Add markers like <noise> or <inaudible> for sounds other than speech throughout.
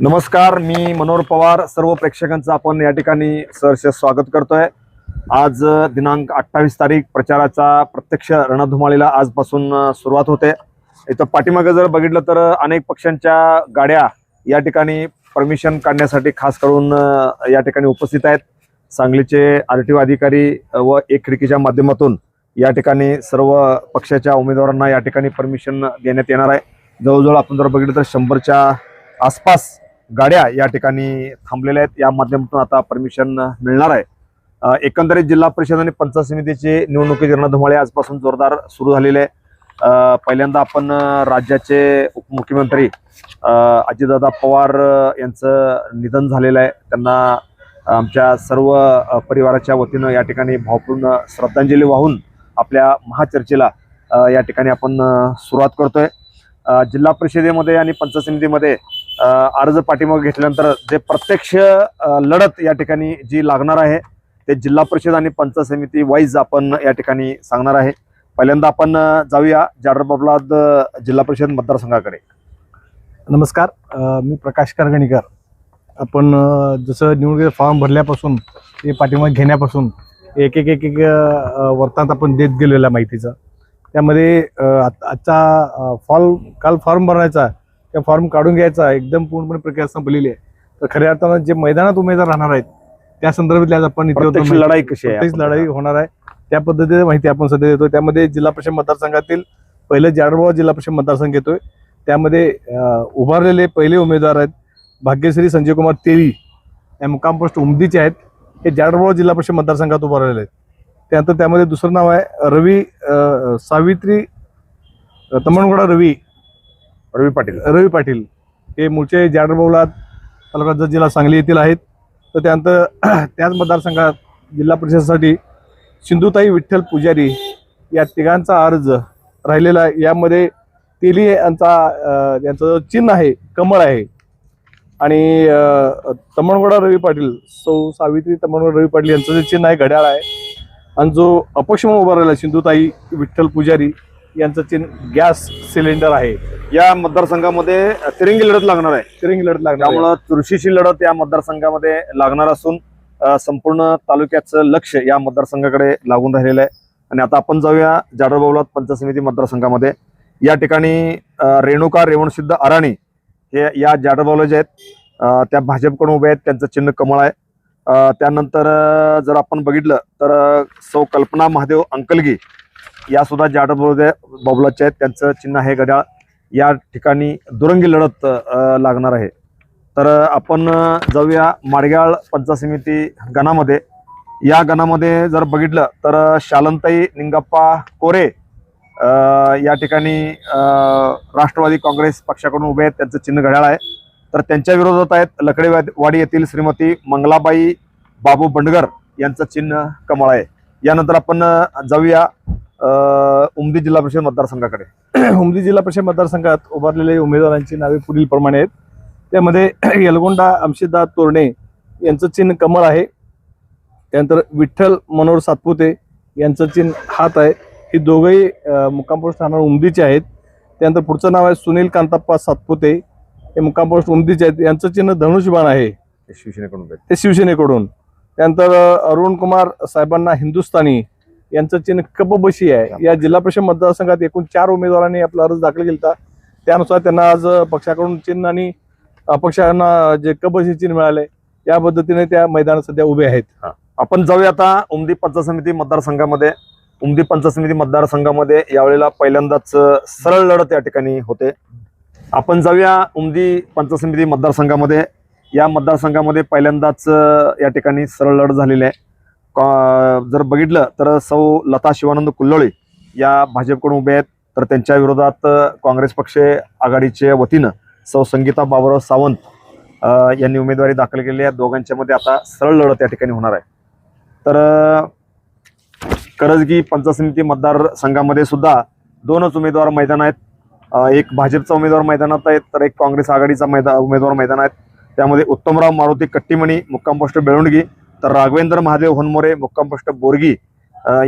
नमस्कार मी मनोहर पवार. सर्व प्रेक्षकांचं आपण या ठिकाणी सहर्ष स्वागत करतोय. आज दिनांक अठ्ठावीस तारीख प्रचाराचा प्रत्यक्ष रणधुमाळीला आजपासून सुरुवात होते. इथं पाठीमागे जर बघितलं तर अनेक पक्षांच्या गाड्या या ठिकाणी परमिशन काढण्यासाठी खास करून या ठिकाणी उपस्थित आहेत. सांगलीचे आर टी ओ अधिकारी व एक खिडकीच्या माध्यमातून या ठिकाणी सर्व पक्षाच्या उमेदवारांना या ठिकाणी परमिशन देण्यात येणार आहे. जवळजवळ आपण जर बघितलं तर शंभरच्या आसपास गाड्या या ठिकाणी थांबलेल्या आहेत. या माध्यमातून आता परमिशन मिळणार आहे. एकंदरीत जिल्हा परिषद आणि पंचायत समितीचे निवडणुकीचे रणधुमाळे आजपासून जोरदार सुरू झालेले आहे. पहिल्यांदा आपण राज्याचे उपमुख्यमंत्री अजितदादा पवार यांचं निधन झालेलं आहे. त्यांना आमच्या सर्व परिवाराच्या वतीनं या ठिकाणी भावपूर्ण श्रद्धांजली वाहून आपल्या महाचर्चेला या ठिकाणी आपण सुरुवात करतोय. जिल्हा परिषदेमध्ये आणि पंचायत समितीमध्ये अर्ज पाठीमागे घेतल्यानंतर जे प्रत्यक्ष लढत या ठिकाणी जी लागणार आहे ते जिल्हा परिषद आणि पंचायत समिती वाईज आपण या ठिकाणी सांगणार आहे. पहिल्यांदा आपण जाऊया जाडरबाबलाद जिल्हा परिषद मतदारसंघाकडे. नमस्कार. मी प्रकाश करगणीकर. आपण जसं निवडणुकीचा फॉर्म भरल्यापासून ते पाठीमागे घेण्यापासून एक एक एक एक वर्तांत आपण देत गेलेला माहितीचा. त्यामध्ये आजचा फॉर्म काल फॉर्म भरायचा त्या फॉर्म काढून घ्यायचा एकदम पूर्णपणे प्रक्रिया संपलेली आहे. तर खऱ्या अर्थानं जे मैदानात उमेदवार राहणार आहेत त्या संदर्भातली आज आपण इथे लढाई कशी आहे लढाई होणार आहे. त्या पद्धतीने माहिती आपण सध्या देतो त्यामध्ये जिल्हा परिषद मतदारसंघातील पहिलं जाडबाव जिल्हा परिषद मतदारसंघ येतोय त्यामध्ये उभारलेले पहिले उमेदवार आहेत भाग्यश्री संजय कुमार तेली या मुक्काम पोस्ट उमदीचे आहेत. हे जाडबाव जिल्हा परिषद मतदारसंघात उभारलेले आहेत. त्यानंतर त्यामध्ये दुसरं नाव आहे रवी सावित्री तमणगोडा रवी रवी पाटील. रवी पाटील. हे मूळचे जाडरबौला तालुका जत जिल्हा सांगली येथील आहेत. तर त्यानंतर <clears throat> त्याच मतदारसंघात जिल्हा परिषदेसाठी सिंधुताई विठ्ठल पुजारी या तिघांचा अर्ज राहिलेला आहे. यामध्ये तेली यांचा यांचं जो चिन्ह आहे कमळ आहे. आणि तमणगोडा रवी पाटील सौ सावित्री तमणगोडा रवी पाटील यांचं जे चिन्ह आहे घड्याळ आहे. आणि जो अपक्ष म्हणून उभा राहिला सिंधुताई विठ्ठल पुजारी यांचं चिन्ह गॅस सिलेंडर आहे. या मतदारसंघामध्ये तिरंगी लढत लागणार आहे. तिरंगी लढत लागणार आहे. त्यामुळं चुरशीची लढत या मतदारसंघामध्ये लागणार असून अ, संपूर्ण तालुक्याचं लक्ष या मतदारसंघाकडे लागून राहिलेलं आहे. आणि आता आपण जाऊया जाडरबावलात पंचायत समिती मतदारसंघामध्ये. या ठिकाणी अ, रेणुका रेवणसिद्ध अराणी हे या जाडरबावला जे आहेत अ, त्या भाजपकडून उभे आहेत. त्यांचं चिन्ह कमळ आहे. अ, त्यानंतर अ, जर आपण बघितलं तर अ, सौ कल्पना महादेव अंकलगी या सुद्धा जाडरबावल्या बाबलाच्या आहेत त्यांचं चिन्ह आहे घड्याळ या ठिकाणी दुरंगी लढत लागणार आहे. तर आपण जाऊया माडगाळ पंचायत समिती गणामध्ये. या गणामध्ये जर बघितलं तर शालंताई निंगप्पा कोरे या ठिकाणी राष्ट्रवादी काँग्रेस पक्षाकडून उभे आहेत त्यांचं चिन्ह घड्याळ आहे. तर त्यांच्या विरोधात आहेत लकडेवाडी येथील श्रीमती मंगलाबाई बाबू बंडगर यांचं चिन्ह कमळ आहे. यानंतर आपण जाऊया उमदी जिल्हा परिषद मतदारसंघाकडे. <clears throat> उमदी जिल्हा परिषद मतदारसंघात उभारलेले उमेदवारांची नावे पुढील प्रमाणे आहेत. त्यामध्ये <clears throat> यलगोंडा अमशिदा तोरणे यांचं चिन्ह कमळ आहे. त्यानंतर विठ्ठल मनोहर सातपुते यांचं चिन्ह हात आहे. ही दोघंही अं, मुक्काम पोस्ट राहणार उमदीचे आहेत. त्यानंतर पुढचं नाव आहे सुनील कांताप्पा सातपुते. हे मुक्काम पोस्ट उमदीचे आहेत. यांचं चिन्ह धनुष्यबाण आहे. शिवसेनेकडून. ते शिवसेनेकडून. त्यानंतर अरुण कुमार साहेबांना हिंदुस्थानी यांचं चिन्ह कपबशी आहे. या जिल्हा परिषद मतदारसंघात एकूण चार उमेदवारांनी आपला अर्ज दाखल केला त्यानुसार त्यांना आज पक्षाकडून चिन्ह आणि अपक्षांना जे कबशी चिन्ह मिळाले या पद्धतीने त्या मैदानात सध्या उभे आहेत. आपण जाऊया आता उमदी पंचायत समिती मतदारसंघामध्ये. उमदी पंचायत समिती मतदारसंघामध्ये यावेळेला पहिल्यांदाच सरळ लढत या ठिकाणी होते. आपण जाऊया उमदी पंचायत समिती मतदारसंघामध्ये. या मतदारसंघामध्ये पहिल्यांदाच या ठिकाणी सरळ लढत झालेली आहे. जर बघितलं तर सौ लता शिवानंद कुल्लोळे या भाजपकडून उभे आहेत तर त्यांच्या विरोधात काँग्रेस पक्ष आघाडीच्या वतीनं सौ संगीता बाबुराव सावंत यांनी उमेदवारी दाखल केली आहे. दोघांच्या मध्ये आता सरळ लढत या ठिकाणी होणार आहे. तर करजगी पंचायत समिती मतदारसंघामध्ये सुद्धा दोनच उमेदवार मैदान आहेत. एक भाजपचा उमेदवार मैदानात आहेत तर एक काँग्रेस आघाडीचा मैदा उमेदवार मैदान आहेत. त्यामध्ये उत्तमराव मारुती कट्टीमणी मुक्काम पोस्ट बेळुंडगी तर राघवेंद्र महादेव होनमोरे मुक्कामपष्ट बोरगी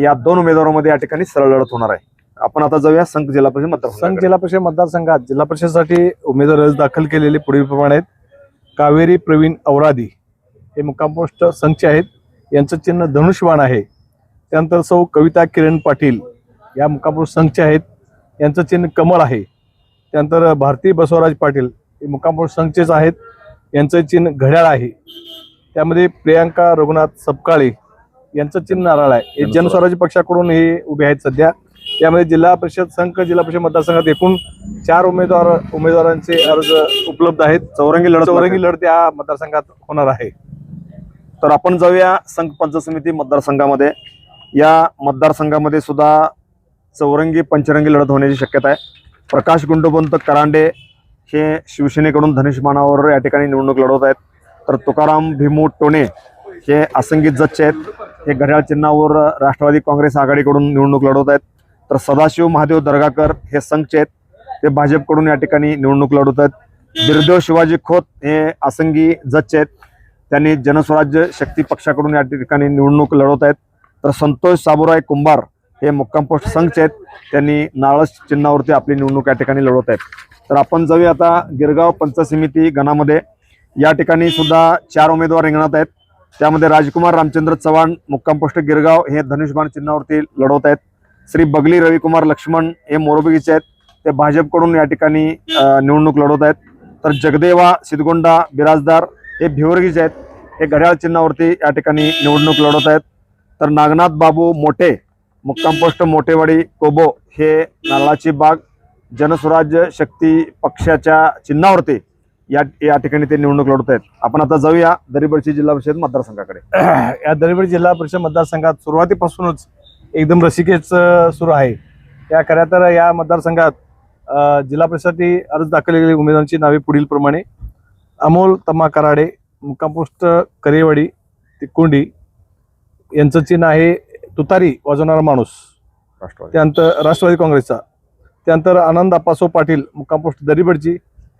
या दोन उमेदवारांमध्ये या ठिकाणी सरळ लढत होणार आहे. आपण आता जाऊया संघ जिल्हा परिषद संघ जिल्हा परिषद मतदारसंघात जिल्हा परिषदेसाठी उमेदवार अर्ज दाखल केलेले पुढीलप्रमाणे आहेत. कावेरी प्रवीण औरादी हे मुक्काम संघचे आहेत. यांचं चिन्ह धनुष्यबाण आहे. त्यानंतर सौ कविता किरण पाटील या मुक्काम संघचे आहेत. यांचं चिन्ह कमळ आहे. त्यानंतर भारती बसवराज पाटील हे मुक्काम संघचेच आहेत. यांचं चिन्ह घड्याळ आहे. त्यामध्ये प्रियांका रघुनाथ सपकाळे यांचं चिन्ह नारळ आहे. हे जनस्वराज्य पक्षाकडून हे उभे आहेत सध्या. यामध्ये जिल्हा परिषद संघ जिल्हा परिषद मतदारसंघात एकूण चार उमेदवार उमेदवारांचे अर्ज उपलब्ध आहेत. चौरंगी लढत चौरंगी लढत या मतदारसंघात होणार आहे. तर आपण जाऊया संघ पंच समिती मतदारसंघामध्ये. या मतदारसंघामध्ये सुद्धा चौरंगी पंचरंगी लढत होण्याची शक्यता आहे. प्रकाश गुंडोबंत करांडे हे शिवसेनेकडून धनुष्यमानावर या ठिकाणी निवडणूक लढवत आहेत. तर तुकाराम भीमू टोणे हे असंगीत जजचे आहेत. हे घड्याळ चिन्हावर राष्ट्रवादी काँग्रेस आघाडीकडून निवडणूक लढवत आहेत. तर सदाशिव महादेव दर्गाकर हे संघचे आहेत. ते भाजपकडून या ठिकाणी निवडणूक लढवत आहेत. बिरदेव शिवाजी खोत हे आसंगी जजचे आहेत. त्यांनी जनस्वराज्य शक्ती पक्षाकडून या ठिकाणी निवडणूक लढवत आहेत. तर संतोष साबुराय कुंभार हे मुक्काम पोस्ट संघचे आहेत. त्यांनी नाळस चिन्हावरती आपली निवडणूक या ठिकाणी लढवत आहेत. तर आपण जाऊया आता गिरगाव पंचायत समिती गणामध्ये. या ठिकाणी सुद्धा चार उमेदवार रिंगणात आहेत. त्यामध्ये राजकुमार रामचंद्र चव्हाण मुक्कामपोस्ट गिरगाव हे धनुष्यबाण चिन्हावरती लढवत आहेत. श्री बगली रविकुमार लक्ष्मण हे मोरबगीचे आहेत. ते भाजपकडून या ठिकाणी निवडणूक लढवत आहेत. तर जगदेवा सिद्धगोंडा बिराजदार हे भिवरगीचे आहेत. हे घड्याळ चिन्हावरती या ठिकाणी निवडणूक लढवत आहेत. तर नागनाथ बाबू मोठे मुक्कामपोस्ट मोठेवाडी कोबो हे नारळाची बाग जनस्वराज्य शक्ती पक्षाच्या चिन्हावरती या या ठिकाणी ते निवडणूक लढवत आहेत आपण आता जाऊया दरीबडची जिल्हा परिषद मतदारसंघाकडे. <clears throat> या दरेबडी जिल्हा परिषद मतदारसंघात सुरुवातीपासूनच एकदम रसिकेच सुरू आहे. या खऱ्या तर या मतदारसंघात जिल्हा परिषदसाठी अर्ज दाखल केलेली उमेदवारांची नावे पुढील प्रमाणे. अमोल तम्मा कराडे मुक्काम पोस्ट करेवाडी तिकोंडी यांचं चिन्ह आहे तुतारी वाजवणारा माणूस. राष्ट्रवादी. त्यानंतर राष्ट्रवादी काँग्रेसचा. त्यानंतर आनंद अप्पासो पाटील मुक्काम पोस्ट दरीबडची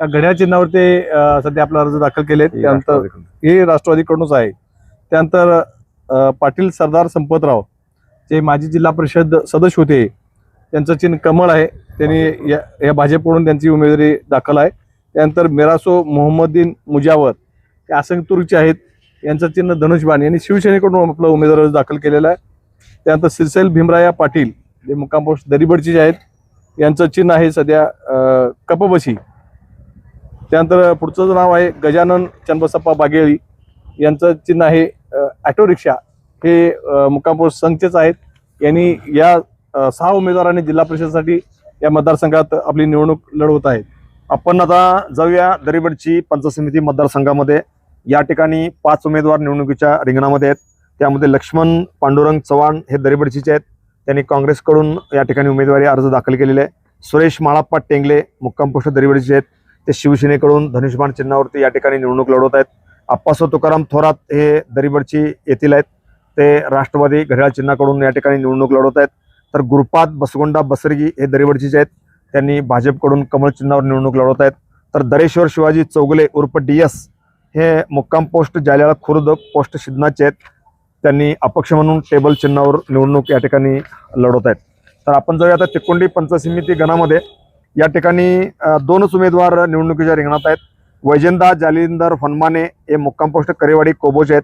घड्याळ चिन्हावर ते सध्या आपला अर्ज दाखल केले आहेत हे त्यानंतर. हे राष्ट्रवादीकडूनच आहे. त्यानंतर पाटील सरदार संपतराव जे माजी जिल्हा परिषद सदस्य होते त्यांचं चिन्ह कमळ आहे. त्यांनी या या भाजपकडून त्यांची उमेदवारी दाखल आहे. त्यानंतर मिरासो मोहम्मदीन मुजावर ते आसंगतूरचे आहेत. यांचं चिन्ह धनुष्यबाण यांनी शिवसेनेकडून आपला उमेदवार अर्ज दाखल केलेला आहे. त्यानंतर सिरसैल भीमराया पाटील जे मुक्काम पोस्ट दरीबडचे जे आहेत. यांचं चिन्ह आहे सध्या कपबशी त्यानंतर पुढचं नाव आहे गजानन चंद्रसप्पा बागेळी. यांचं चिन्ह आहे अ, रिक्षा हे मुक्कामपूर संघचेच आहेत. यांनी या सहा उमेदवारांनी जिल्हा परिषदेसाठी या मतदारसंघात आपली निवडणूक लढवत आहेत. आपण आता जाऊया दरीबडची पंचायत समिती मतदारसंघामध्ये. या ठिकाणी पाच उमेदवार निवडणुकीच्या रिंगणामध्ये आहेत. त्यामध्ये लक्ष्मण पांडुरंग चव्हाण हे दरीबडचीचे आहेत. त्यांनी काँग्रेसकडून या ठिकाणी उमेदवारी अर्ज दाखल केलेले आहे सुरेश माळाप्पा टेंगले मुक्काम पोस्ट आहेत. ते शिवसेनेकडून धनुष्यबाण चिन्हावरती या ठिकाणी निवडणूक लढवत आहेत. आप्पासो तुकाराम थोरात हे दरीबडची येथील आहेत. ते राष्ट्रवादी घड्याळ चिन्हाकडून या ठिकाणी निवडणूक लढवत आहेत. तर गुरुपाद बसगोंडा बसरगी हे दरीबडचीचे आहेत. त्यांनी भाजपकडून कमळ चिन्हावर निवडणूक लढवत आहेत. तर दरेश्वर शिवाजी चौगले उर्फ डी एस हे मुक्काम पोस्ट जाल्याळा खुर्द पोस्ट शिदनाचे आहेत. त्यांनी अपक्ष म्हणून टेबल चिन्हावर निवडणूक या ठिकाणी लढवत आहेत. तर आपण जाऊया आता तिकोंडी पंचायत समिती गणामध्ये. या ठिकाणी दोनच उमेदवार निवडणुकीच्या रिंगणात आहेत. वैजंदा जालिंदर फनमाने हे मुक्काम पोस्ट करेवाडी कोबोज आहेत.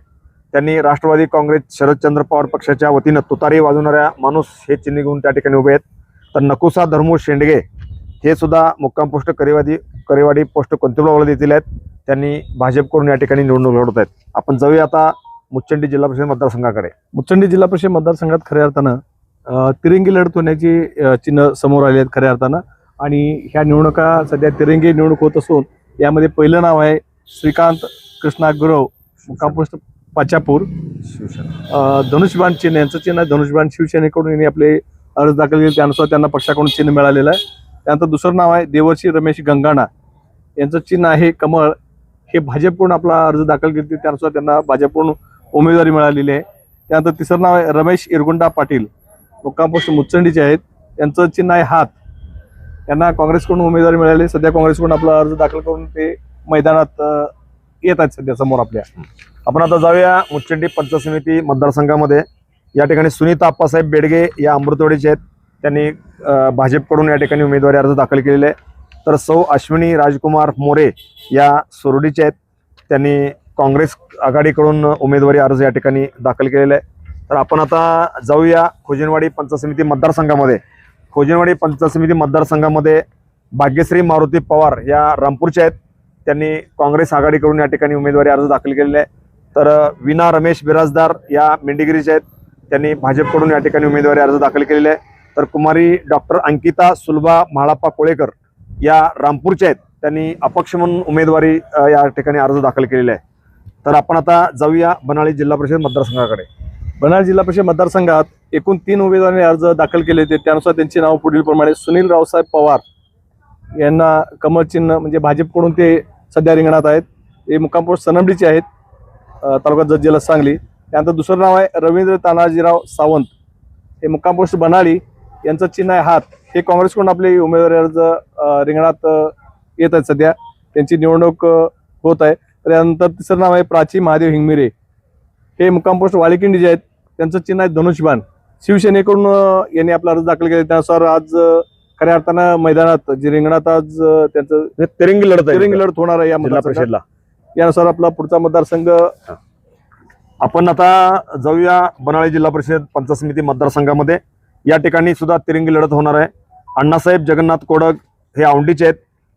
त्यांनी राष्ट्रवादी काँग्रेस शरदचंद्र पवार पक्षाच्या वतीनं तुतारी वाजवणाऱ्या माणूस हे चिन्ह घेऊन त्या ठिकाणी उभे आहेत. तर नकुसा धर्मू शेंडगे हे सुद्धा मुक्काम पोस्ट करेवादी करेवाडी पोस्ट कोणतेबळावला येथील आहेत. त्यांनी भाजपकडून या ठिकाणी निवडणूक लढवत आहेत. आपण जाऊया आता मुच्चंडी जिल्हा परिषद मतदारसंघाकडे. मुच्चंडी जिल्हा परिषद मतदारसंघात खऱ्या अर्थानं तिरंगी लढत होण्याची चिन्ह समोर आली आहेत खऱ्या अर्थानं. आणि ह्या निवडणुका सध्या तिरंगी निवडणूक होत असून यामध्ये पहिलं नाव आहे श्रीकांत कृष्णा गुरव पाचापूर. शिवसेना धनुष्यबाण चिन्ह यांचं चिन्ह आहे धनुष्यबाण शिवसेनेकडून यांनी आपले अर्ज दाखल केले. त्यानुसार त्यांना पक्षाकडून चिन्ह मिळालेलं आहे. त्यानंतर दुसरं नाव आहे देवर्षी रमेश गंगाणा. यांचं चिन्ह आहे कमळ. हे भाजपकडून आपला अर्ज दाखल केले. त्यानुसार त्यांना भाजपकडून उमेदवारी मिळालेली आहे. त्यानंतर तिसरं नाव आहे रमेश इरगुंडा पाटील. मुक्कामपोस्ट मुचंडीचे आहेत. यांचं चिन्ह आहे हात. यांना काँग्रेसकडून उमेदवारी मिळाली. सध्या काँग्रेसकडून आपला अर्ज दाखल करून ते मैदानात येत आहेत सध्या समोर आपल्या. आपण आता जाऊया मुच्चंडी पंचायत समिती मतदारसंघामध्ये. या ठिकाणी सुनीता आप्पासाहेब बेडगे या अमृतवाडीचे आहेत. त्यांनी भाजपकडून या ठिकाणी उमेदवारी अर्ज दाखल केलेले आहे तर सौ अश्विनी राजकुमार मोरे या सोरडीचे आहेत. त्यांनी काँग्रेस आघाडीकडून उमेदवारी अर्ज या ठिकाणी दाखल केलेला आहे तर आपण आता जाऊया खोजनवाडी पंचायत समिती मतदारसंघामध्ये. खोजनवाडी पंचायत समिती मतदारसंघामध्ये भाग्यश्री मारुती पवार या रामपूरच्या आहेत. त्यांनी काँग्रेस आघाडीकडून या ठिकाणी उमेदवारी अर्ज दाखल केलेला आहे तर विना रमेश बिराजदार या मेंढीगिरीच्या आहेत. त्यांनी भाजपकडून या ठिकाणी उमेदवारी अर्ज दाखल केलेले आहे तर कुमारी डॉक्टर अंकिता सुलभा म्हाळाप्पा कोळेकर या रामपूरच्या आहेत. त्यांनी अपक्ष म्हणून उमेदवारी या ठिकाणी अर्ज दाखल केलेला आहे तर आपण आता जाऊया बनाळी जिल्हा परिषद मतदारसंघाकडे. बनार जिल्हा परिषद मतदारसंघात एकूण तीन उमेदवारांनी अर्ज दाखल केले होते. त्यानुसार त्यांची नाव पुढील प्रमाणे सुनील रावसाहेब पवार यांना कमल चिन्ह म्हणजे भाजपकडून ते सध्या रिंगणात आहेत. ते मुक्कामपूर सनमडीचे आहेत तालुका जत जिल्हा सांगली. त्यानंतर दुसरं नाव आहे रवींद्र तानाजीराव सावंत. हे मुक्कामपूर बनाळी यांचं चिन्ह आहे हात. हे काँग्रेसकडून आपले उमेदवारी अर्ज रिंगणात येत आहेत सध्या. त्यांची निवडणूक होत आहे. त्यानंतर तिसरं नाव आहे प्राची महादेव हिंगमिरे. हे मुक्काम पोस्ट वाळिकिंडी जे आहेत. त्यांचं चिन्ह आहे धनुष्यबाण. शिवसेनेकडून यांनी आपला अर्ज दाखल केला. त्यानुसार आज खऱ्या अर्थानं मैदानात जे रिंगणात आज त्यांचं तिरंगी लढत तिरंगी लढत होणार आहे या परिषदला. यानुसार आपला पुढचा मतदारसंघ आपण आता जाऊया बनाळी जिल्हा परिषद पंचायत समिती मतदारसंघामध्ये. या ठिकाणी सुद्धा तिरंगी लढत होणार आहे. अण्णासाहेब जगन्नाथ कोडक हे औंढीचे आहेत.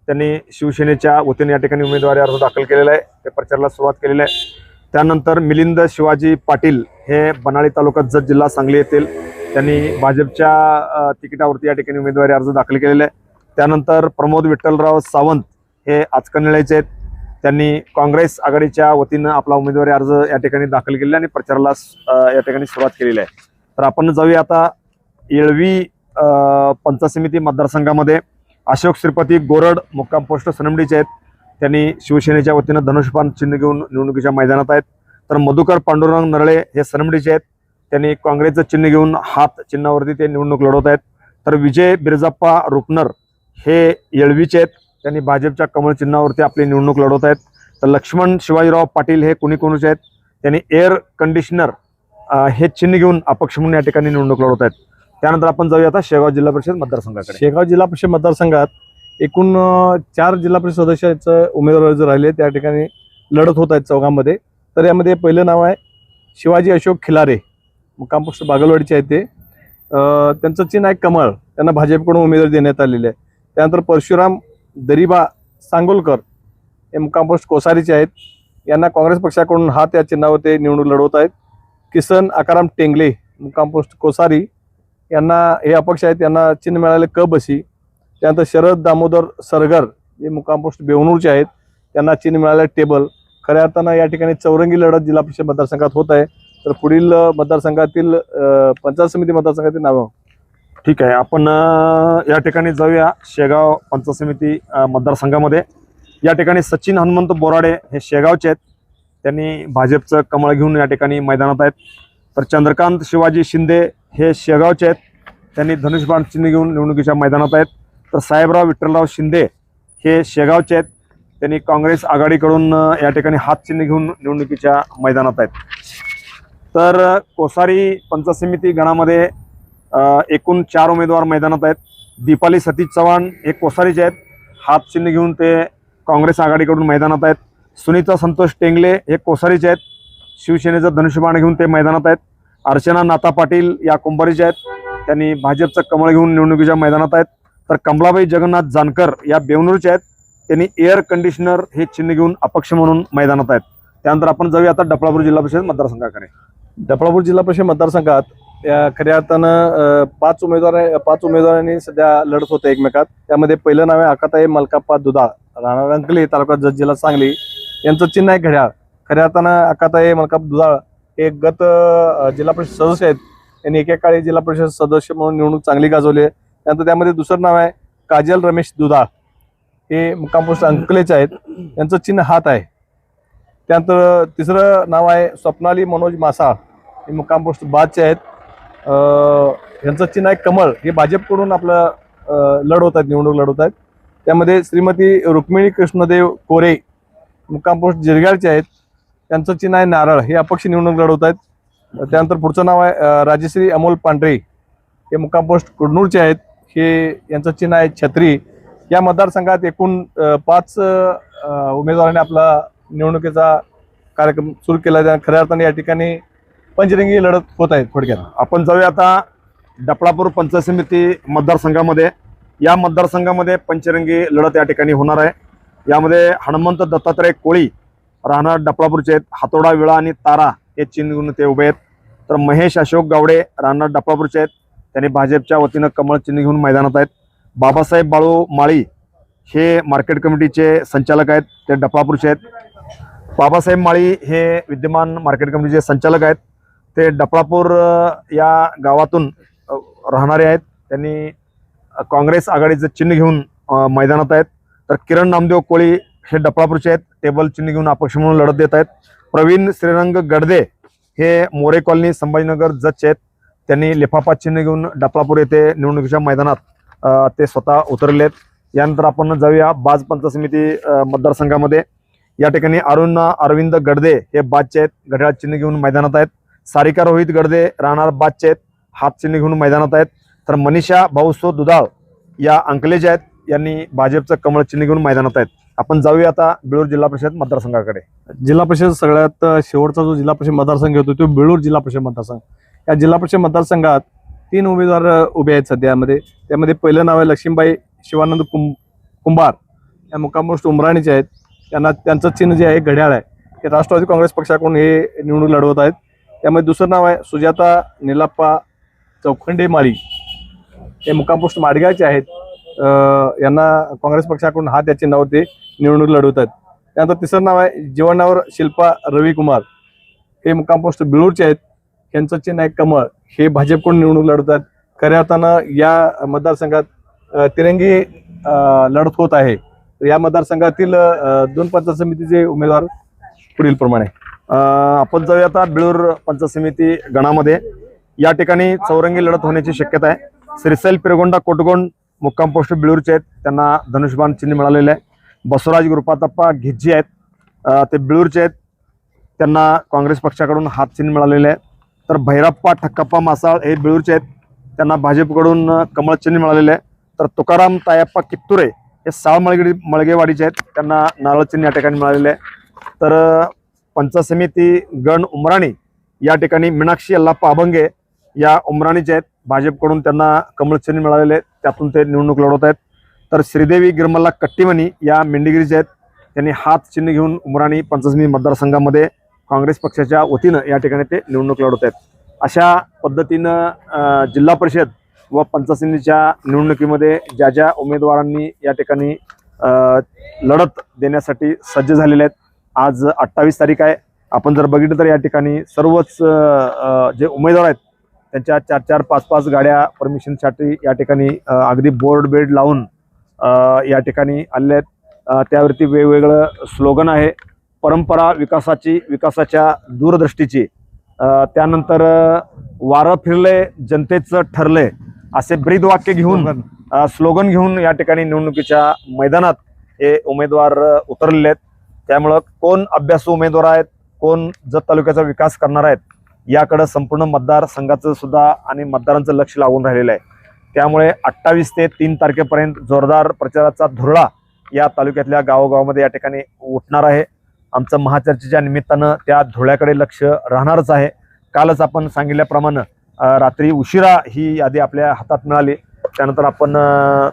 त्यांनी शिवसेनेच्या वतीने या ठिकाणी उमेदवारी अर्ज दाखल केलेला आहे. ते प्रचाराला सुरुवात केलेली आहे. त्यानंतर मिलिंद शिवाजी पाटील हे बनाळी तालुक्यात जत जिल्हा सांगली येथील त्यांनी भाजपच्या तिकिटावरती या ठिकाणी उमेदवारी अर्ज दाखल केलेला आहे त्यानंतर प्रमोद विठ्ठलराव सावंत हे आचकनिळ्याचे आहेत. त्यांनी काँग्रेस आघाडीच्या वतीनं आपला उमेदवारी अर्ज या ठिकाणी दाखल केलेला आणि प्रचाराला या ठिकाणी सुरुवात केलेली आहे. तर आपण जाऊया आता येळवी अ, पंचायत समिती मतदारसंघामध्ये. अशोक श्रीपती गोरड मुक्काम पोस्ट सनमडीचे आहेत. त्यांनी शिवसेनेच्या वतीनं धनुष्यपान चिन्ह घेऊन निवडणुकीच्या मैदानात आहेत. तर मधुकर पांडुरंग नरळे हे सरमडीचे आहेत. त्यांनी काँग्रेसचं चिन्ह घेऊन हात चिन्हावरती ते निवडणूक लढवत आहेत. तर विजय बिरजाप्पा रुपनर हे येळवीचे आहेत. त्यांनी भाजपच्या कमळ चिन्हावरती आपली निवडणूक लढवत आहेत. तर लक्ष्मण शिवाजीराव पाटील हे कुणी कोणीचे आहेत? त्यांनी एअर कंडिशनर हे चिन्ह घेऊन अपक्ष म्हणून या ठिकाणी निवडणूक लढवत आहेत. त्यानंतर आपण जाऊया आता शेगाव जिल्हा परिषद मतदारसंघाकडे. शेगाव जिल्हा परिषद मतदारसंघात एकूण चार जिल्हा परिषद सदस्याचं उमेदवार जे राहिले त्या ठिकाणी लढत होत आहेत चौघांमध्ये. तर यामध्ये पहिलं नाव आहे शिवाजी अशोक खिलारे. मुक्काम पोस्ट बागलवाडीचे आहे ते. त्यांचं चिन्ह आहे कमळ. त्यांना भाजपकडून उमेदवारी देण्यात आलेली आहे. त्यानंतर परशुराम दरिबा सांगोलकर हे मुक्काम पोस्ट कोसारीचे आहेत. यांना काँग्रेस पक्षाकडून हा त्या चिन्हावर ते निवडणूक लढवत आहेत. किसन आकाराम टेंगले मुक्काम पोस्ट कोसारी यांना हे अपक्ष आहेत. यांना चिन्ह मिळाले क बसी. त्यानंतर शरद दामोदर सरगर जे मुक्काम पोस्ट आहेत. त्यांना चिन्ह मिळाले टेबल. खऱ्या अर्थानं या ठिकाणी चौरंगी लढत जिल्हा परिषद मतदारसंघात होत आहे. तर पुढील मतदारसंघातील पंचायत समिती मतदारसंघातील नावं. ठीक आहे आपण या ठिकाणी जाऊया शेगाव पंचायत समिती मतदारसंघामध्ये. या ठिकाणी सचिन हनुमंत बोराडे हे शेगावचे आहेत. त्यांनी भाजपचं कमळ घेऊन या ठिकाणी मैदानात आहेत. तर चंद्रकांत शिवाजी शिंदे हे शेगावचे आहेत. त्यांनी धनुष्यबाण चिन्ह घेऊन निवडणुकीच्या मैदानात आहेत. तर साहेबराव विठ्ठलराव शिंदे हे शेगावचे आहेत. त्यांनी काँग्रेस आघाडीकडून या ठिकाणी हात चिन्ह घेऊन निवडणुकीच्या मैदानात आहेत. तर कोसारी पंचायत समिती गणामध्ये एकूण चार उमेदवार मैदानात आहेत. दीपाली सतीश चव्हाण हे कोसारीचे आहेत. हात चिन्ह घेऊन ते काँग्रेस आघाडीकडून मैदानात आहेत. सुनीता संतोष टेंगले हे कोसारीचे आहेत. शिवसेनेचं धनुष्यबाण घेऊन ते मैदानात आहेत. अर्चना नाता पाटील या कुंभारीचे आहेत. त्यांनी भाजपचं कमळ घेऊन निवडणुकीच्या मैदानात आहेत. तर कमलाबाई जगन्नाथ जानकर या बेवनूरचे आहेत. त्यांनी एअर कंडिशनर हे चिन्ह घेऊन अपक्ष म्हणून मैदानात आहेत. त्यानंतर आपण जाऊया आता डफळापूर जिल्हा परिषद मतदारसंघाकडे. डफळापूर जिल्हा परिषद मतदारसंघात या खऱ्या अर्थानं पाच उमेदवार पाच उमेदवारांनी सध्या लढत होते एकमेकात. त्यामध्ये पहिलं नाव आहे अकाताई मलकाप्पा दुधाळ राणा रंकले तालुका जत जिल्हा सांगली. यांचं चिन्ह आहे घड्याळ. खऱ्या अर्थानं अकाताई मलकाप दुधाळ हे गत जिल्हा परिषद सदस्य आहेत. यांनी एकेकाळी जिल्हा परिषद सदस्य म्हणून निवडणूक चांगली गाजवली आहे. त्यानंतर त्यामध्ये दुसरं नाव आहे काजल रमेश दुधाळ. हे मुक्काम पोस्ट अंकलेचे आहेत. यांचं चिन्ह हात आहे. त्यानंतर तिसरं नाव आहे स्वप्नाली मनोज मासाळ हे मुक्काम पोस्ट बादचे आहेत. यांचं चिन्ह आहे कमळ. हे भाजपकडून आपलं लढवत आहेत निवडणूक लढवत आहेत. त्यामध्ये श्रीमती रुक्मिणी कृष्णदेव कोरे मुक्काम पोस्ट जिरग्याळचे आहेत. त्यांचं चिन्ह आहे नारळ. हे अपक्ष निवडणूक लढवत आहेत. त्यानंतर पुढचं नाव आहे राजश्री अमोल पांढरे. हे मुक्काम पोस्ट कुडनूरचे आहेत. हे यांचं चिन्ह आहे छत्री. या मतदारसंघात एकूण पाच उमेदवारांनी आपला निवडणुकीचा कार्यक्रम सुरू केला त्या खऱ्या अर्थाने या ठिकाणी पंचरंगी लढत होत आहे थोडक्यात. आपण जाऊया आता डपळापूर पंचायत समिती मतदारसंघामध्ये. या मतदारसंघामध्ये पंचरंगी लढत या ठिकाणी होणार आहे. यामध्ये हनुमंत दत्तात्रय कोळी राहणार डपळापूरचे आहेत. हातोडा विळा आणि तारा हे चिन्ह घेऊन ते उभे आहेत. तर महेश अशोक गावडे राहणार डपळापूरचे आहेत. त्यांनी भाजपच्या वतीनं कमळ चिन्ह घेऊन मैदानात आहेत. बाबासाहेब बाळू माळी हे मार्केट कमिटीचे संचालक आहेत ते डपळापूरचे आहेत. बाबासाहेब माळी हे विद्यमान मार्केट कमिटीचे संचालक आहेत. ते डपळापूर या गावातून राहणारे आहेत. त्यांनी काँग्रेस आघाडीचं चिन्ह घेऊन मैदानात आहेत. तर किरण नामदेव कोळी हे डपळापूरचे आहेत. टेबल चिन्ह घेऊन अपक्ष म्हणून लढत देत आहेत. प्रवीण श्रीरंग गडदे हे मोरे कॉलनी संभाजीनगर जजचे आहेत. त्यांनी लिफाफा चिन्ह घेऊन डपळापूर येथे निवडणुकीच्या मैदानात ते स्वतः उतरले आहेत यानंतर आपण जाऊया बाज पंचायत समिती मतदारसंघामध्ये. या ठिकाणी अरुण अरविंद गडदे हे बादचे आहेत. घड्याळ चिन्ह घेऊन मैदानात आहेत. सारिका रोहित गडदे राहणार बादचे आहेत. हात चिन्ह घेऊन मैदानात आहेत. तर मनीषा भाऊसो दुधाळ या अंकलेज आहेत. यांनी भाजपचं कमळ चिन्ह घेऊन मैदानात आहेत. आपण जाऊया आता बिळूर जिल्हा परिषद मतदारसंघाकडे. जिल्हा परिषद सगळ्यात शेवटचा जो जिल्हा परिषद मतदारसंघ होतो तो बेळूर जिल्हा परिषद मतदारसंघ. या जिल्हा परिषद मतदारसंघात तीन उमेदवार उभे आहेत सध्यामध्ये त्यामध्ये पहिलं नाव आहे लक्ष्मीबाई शिवानंद कुं कुंभार. या मुकामोस्ट उमराणीचे आहेत. त्यांना त्यांचं चिन्ह जे आहे घड्याळ आहे. ते राष्ट्रवादी काँग्रेस पक्षाकडून हे निवडणूक लढवत आहेत. त्यामध्ये दुसरं नाव आहे सुजाता निलाप्पा चौखंडे माळी. हे मुकामपोस्ट माडगावचे आहेत. यांना काँग्रेस पक्षाकडून हा त्याचे नाव ते निवडणूक लढवत आहेत. त्यानंतर तिसरं नाव आहे जीवनावर शिल्पा रवी कुमार हे मुक्कामपोस्ट बिळूरचे आहेत. यांचं चिन्ह आहे कमळ. हे भाजपकडून निवडणूक लढतात आहेत खऱ्या अर्थानं या मतदारसंघात तिरंगी लढत होत आहे. या मतदारसंघातील दोन पंचायत समितीचे उमेदवार पुढील प्रमाणे. आपण जाऊया आता बिळूर पंचायत समिती गणामध्ये. या ठिकाणी चौरंगी लढत होण्याची शक्यता आहे. श्रीसैल पिरगोंडा कोटगोंड मुक्काम पोस्ट बिळूरचे आहेत. त्यांना धनुष्यबाण चिन्ह मिळालेलं आहे. बसवराज गुरुपातप्पा घिज्जी आहेत. ते बिळूरचे आहेत. त्यांना काँग्रेस पक्षाकडून हात चिन्ह मिळालेले आहे तर भैरप्पा ठक्कप्पा मासाळ हे बिळूरचे आहेत. त्यांना भाजपकडून कमळचिन्ह मिळालेले आहे. तर तुकाराम तायप्पा कित्तुरे हे साळ मळगेडी मळगेवाडीचे आहेत. त्यांना नारळचिन्ह या ठिकाणी मिळालेले आहे. तर अं, पंचायत समिती गण उमराणी या ठिकाणी मीनाक्षी अल्लाप्पा अभंगे या उमराणीचे आहेत. भाजपकडून त्यांना कमळचिन्ह मिळालेले आहेत. त्यातून ते निवडणूक लढवत आहेत. तर श्रीदेवी गिरमल्ला कट्टीमणी या मेंढगिरीचे आहेत. त्यांनी हात चिन्ह घेऊन उमराणी पंचसमी मतदारसंघामध्ये काँग्रेस पक्षाच्या वतीनं या ठिकाणी ते निवडणूक लढवत आहेत. अशा पद्धतीनं जिल्हा परिषद व पंचायत निवडणुकीमध्ये ज्या ज्या उमेदवारांनी या ठिकाणी लढत देण्यासाठी सज्ज झालेले आहेत आज अठ्ठावीस तारीख आहे. आपण जर बघितलं तर या ठिकाणी सर्वच जे उमेदवार आहेत त्यांच्या चार चार पाच पाच गाड्या परमिशनसाठी या ठिकाणी अगदी बोर्ड बेड लावून या ठिकाणी आलेले आहेत. त्यावरती वेगवेगळं स्लोगन आहे. परंपरा विकासाची विकासाच्या दूरदृष्टीची त्यानंतर वारं फिरले जनतेचं ठरले असे ब्रीद वाक्य घेऊन स्लोगन. घेऊन या ठिकाणी निवडणुकीच्या मैदानात हे उमेदवार उतरलेले आहेत. त्यामुळं कोण अभ्यासू उमेदवार आहेत कोण जत तालुक्याचा विकास करणार आहेत याकडं संपूर्ण मतदारसंघाचं सुद्धा आणि मतदारांचं लक्ष लागून राहिलेलं आहे. त्यामुळे अठ्ठावीस ते तीन तारखेपर्यंत जोरदार प्रचाराचा धुरळा या तालुक्यातल्या गावोगावामध्ये या ठिकाणी उठणार आहे. आमचं महाचर्चेच्या निमित्तानं त्या धुळ्याकडे लक्ष राहणारच आहे. कालच आपण सांगितल्याप्रमाणे रात्री उशिरा ही यादी आपल्या हातात मिळाली. त्यानंतर आपण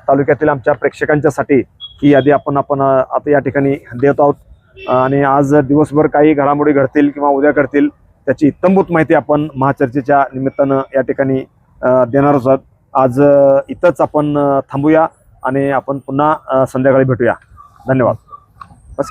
तालुक्यातील आमच्या प्रेक्षकांच्यासाठी ही यादी आपण आपण आता या ठिकाणी देत आहोत. आणि आज दिवसभर काही घडामोडी घडतील किंवा उद्या घडतील त्याची इत्तंभूत माहिती आपण महाचर्चेच्या निमित्तानं या ठिकाणी देणारच आहोत. आज इथंच आपण थांबूया आणि आपण पुन्हा संध्याकाळी भेटूया. धन्यवाद. बस